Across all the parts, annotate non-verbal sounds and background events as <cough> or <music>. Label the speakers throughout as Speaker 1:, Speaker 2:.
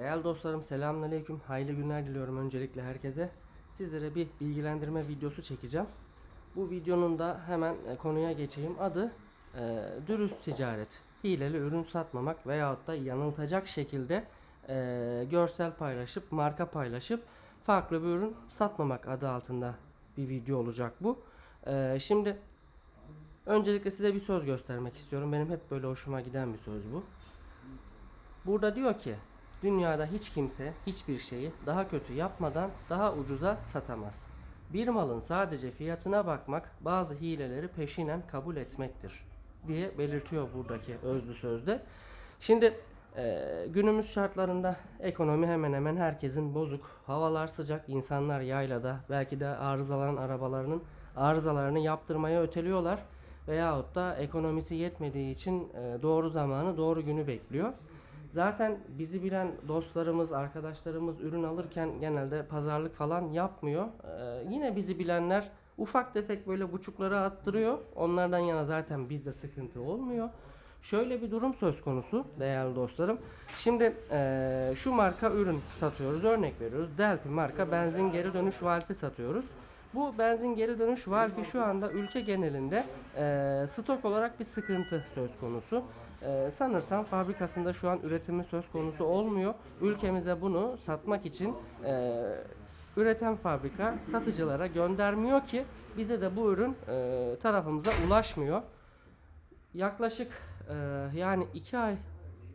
Speaker 1: Değerli dostlarım selamünaleyküm. Hayırlı günler diliyorum öncelikle herkese. Sizlere bir bilgilendirme videosu çekeceğim. Bu videonun da hemen e, konuya geçeyim. Adı e, dürüst ticaret. Hileli ürün satmamak veyahut da yanıltacak şekilde e, görsel paylaşıp, marka paylaşıp farklı bir ürün satmamak adı altında bir video olacak bu. E, şimdi öncelikle size bir söz göstermek istiyorum. Benim hep böyle hoşuma giden bir söz bu. Burada diyor ki dünyada hiç kimse hiçbir şeyi daha kötü yapmadan daha ucuza satamaz. Bir malın sadece fiyatına bakmak bazı hileleri peşinen kabul etmektir diye belirtiyor buradaki özlü sözde. Şimdi e, günümüz şartlarında ekonomi hemen hemen herkesin bozuk. Havalar sıcak, insanlar yaylada belki de arızalanan arabalarının arızalarını yaptırmaya öteliyorlar. Veyahut da ekonomisi yetmediği için e, doğru zamanı, doğru günü bekliyor. Zaten bizi bilen dostlarımız, arkadaşlarımız ürün alırken genelde pazarlık falan yapmıyor. Ee, yine bizi bilenler ufak tefek böyle buçukları attırıyor. Onlardan yana zaten bizde sıkıntı olmuyor. Şöyle bir durum söz konusu değerli dostlarım. Şimdi eee, şu marka ürün satıyoruz. Örnek veriyoruz. Delphi marka benzin geri dönüş valfi satıyoruz. Bu benzin geri dönüş valfi şu anda ülke genelinde eee, stok olarak bir sıkıntı söz konusu. Eee, sanırsam fabrikasında şu an üretimi söz konusu olmuyor. Ülkemize bunu satmak için eee, üreten fabrika satıcılara göndermiyor ki bize de bu ürün eee, tarafımıza ulaşmıyor. Yaklaşık eee, yani iki ay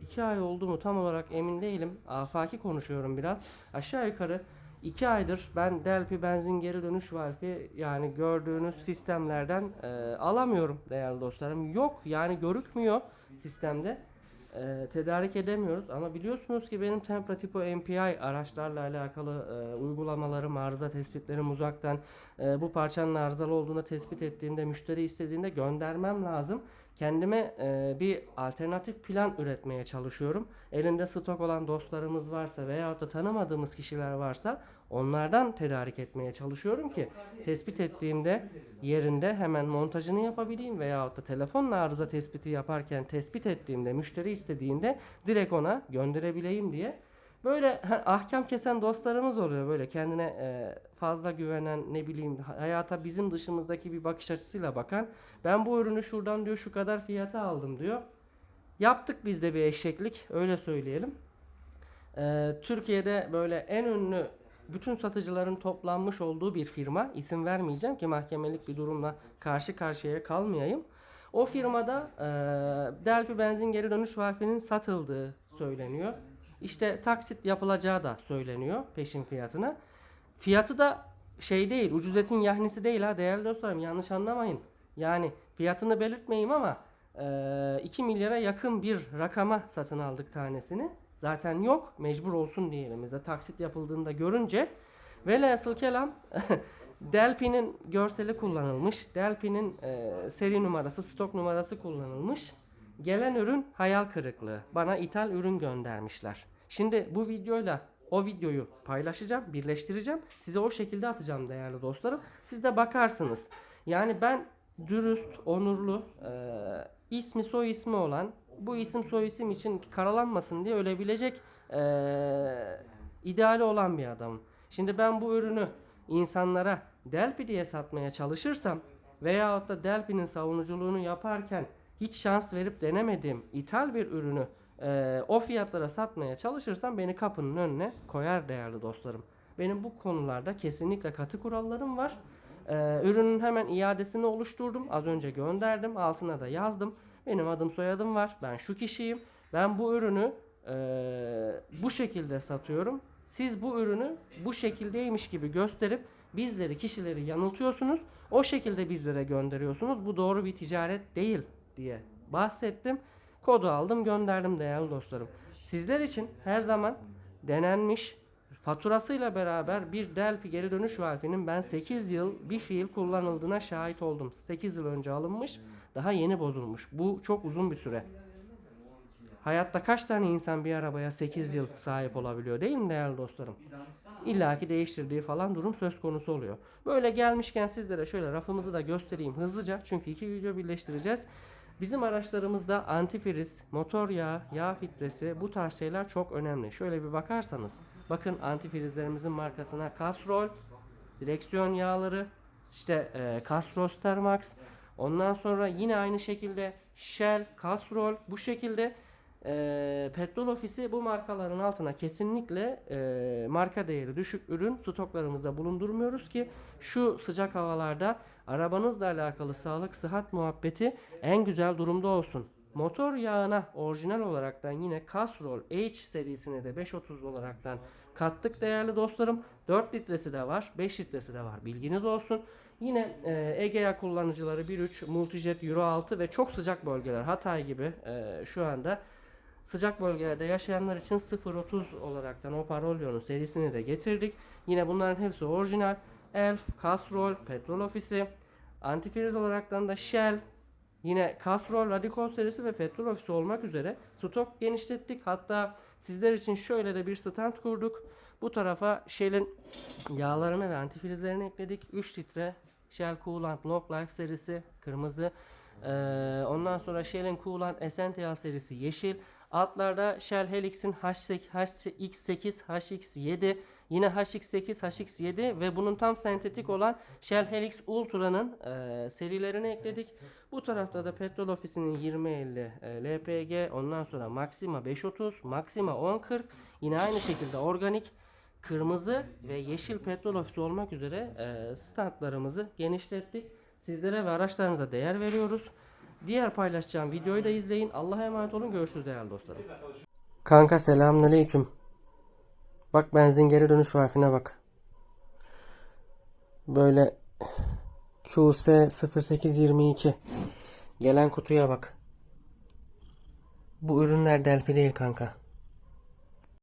Speaker 1: iki ay oldu mu tam olarak emin değilim. Afaki konuşuyorum biraz. Aşağı yukarı iki aydır ben Delphi benzin geri dönüş valfi yani gördüğünüz sistemlerden eee, alamıyorum değerli dostlarım. Yok yani görükmüyor sistemde. Eee, tedarik edemiyoruz ama biliyorsunuz ki benim Tempra Tipo MPI araçlarla alakalı eee, uygulamalarım, arıza tespitlerim uzaktan eee, bu parçanın arızalı olduğunu tespit ettiğinde müşteri istediğinde göndermem lazım. Kendime eee, bir alternatif plan üretmeye çalışıyorum. Elinde stok olan dostlarımız varsa veyahut da tanımadığımız kişiler varsa onlardan tedarik etmeye çalışıyorum ki tespit ettiğimde yerinde hemen montajını yapabileyim veyahut da telefonla arıza tespiti yaparken tespit ettiğimde müşteri istediğinde direkt ona gönderebileyim diye Böyle ahkam kesen dostlarımız oluyor böyle kendine e, fazla güvenen ne bileyim hayata bizim dışımızdaki bir bakış açısıyla bakan ben bu ürünü şuradan diyor şu kadar fiyata aldım diyor. Yaptık biz de bir eşeklik öyle söyleyelim. E, Türkiye'de böyle en ünlü bütün satıcıların toplanmış olduğu bir firma isim vermeyeceğim ki mahkemelik bir durumla karşı karşıya kalmayayım. O firmada e, Delphi benzin geri dönüş valfinin satıldığı söyleniyor. İşte taksit yapılacağı da söyleniyor peşin fiyatına. Fiyatı da şey değil, ucuz etin yahnisi değil ha değerli dostlarım yanlış anlamayın. Yani fiyatını belirtmeyeyim ama e, 2 milyara yakın bir rakama satın aldık tanesini. Zaten yok, mecbur olsun diye elimizde taksit yapıldığında görünce velhasıl kelam <laughs> Delphi'nin görseli kullanılmış. Delphi'nin e, seri numarası, stok numarası kullanılmış. Gelen ürün hayal kırıklığı. Bana ithal ürün göndermişler. Şimdi bu videoyla o videoyu paylaşacağım, birleştireceğim. Size o şekilde atacağım değerli dostlarım. Siz de bakarsınız. Yani ben dürüst, onurlu, e, ismi soy ismi olan, bu isim soy isim için karalanmasın diye ölebilecek e, ideali olan bir adamım. Şimdi ben bu ürünü insanlara Delphi diye satmaya çalışırsam veyahut da Delphi'nin savunuculuğunu yaparken hiç şans verip denemediğim ithal bir ürünü e, o fiyatlara satmaya çalışırsam beni kapının önüne koyar değerli dostlarım. Benim bu konularda kesinlikle katı kurallarım var. E, ürünün hemen iadesini oluşturdum. Az önce gönderdim. Altına da yazdım. Benim adım soyadım var. Ben şu kişiyim. Ben bu ürünü e, bu şekilde satıyorum. Siz bu ürünü bu şekildeymiş gibi gösterip bizleri kişileri yanıltıyorsunuz. O şekilde bizlere gönderiyorsunuz. Bu doğru bir ticaret değil diye bahsettim. Kodu aldım gönderdim değerli dostlarım. Sizler için her zaman denenmiş faturasıyla beraber bir Delphi geri dönüş valfinin ben 8 yıl bir fiil kullanıldığına şahit oldum. 8 yıl önce alınmış daha yeni bozulmuş. Bu çok uzun bir süre. Hayatta kaç tane insan bir arabaya 8 yıl sahip olabiliyor değil mi değerli dostlarım? İlla ki değiştirdiği falan durum söz konusu oluyor. Böyle gelmişken sizlere şöyle rafımızı da göstereyim hızlıca. Çünkü iki video birleştireceğiz. Bizim araçlarımızda antifriz, motor yağı, yağ filtresi bu tarz şeyler çok önemli. Şöyle bir bakarsanız bakın antifrizlerimizin markasına Castrol, direksiyon yağları, işte e, Castrol Starmax. Ondan sonra yine aynı şekilde Shell, Castrol bu şekilde e, petrol ofisi bu markaların altına kesinlikle e, marka değeri düşük ürün stoklarımızda bulundurmuyoruz ki şu sıcak havalarda arabanızla alakalı sağlık sıhhat muhabbeti en güzel durumda olsun. Motor yağına orijinal olaraktan yine Castrol H serisine de 530 olaraktan kattık değerli dostlarım. 4 litresi de var, 5 litresi de var. Bilginiz olsun. Yine e, Egea kullanıcıları 1.3 Multijet Euro 6 ve çok sıcak bölgeler Hatay gibi e, şu anda sıcak bölgelerde yaşayanlar için 0.30 olaraktan o serisini de getirdik. Yine bunların hepsi orijinal. Elf, Castrol, Petrol Ofisi, antifriz olaraktan da Shell, Yine Castrol Radicol serisi ve Petrol Ofisi olmak üzere stok genişlettik. Hatta sizler için şöyle de bir stand kurduk. Bu tarafa Shell'in yağlarını ve antifrizlerini ekledik. 3 litre Shell Coolant Long Life serisi kırmızı. Ee, ondan sonra Shell'in Coolant Essentia serisi yeşil. Altlarda Shell Helix'in HX8, HX7, yine HX8, HX7 ve bunun tam sentetik olan Shell Helix Ultra'nın e, serilerini ekledik. Bu tarafta da Petrol Ofisi'nin 2050 e, LPG, ondan sonra Maxima 530, Maxima 1040, yine aynı şekilde organik kırmızı ve yeşil petrol ofisi olmak üzere e, standlarımızı genişlettik. Sizlere ve araçlarınıza değer veriyoruz. Diğer paylaşacağım videoyu da izleyin. Allah'a emanet olun. Görüşürüz değerli dostlarım. Kanka selamünaleyküm. Bak benzin geri dönüş harfine bak. Böyle QS 0822 gelen kutuya bak. Bu ürünler delpi değil kanka.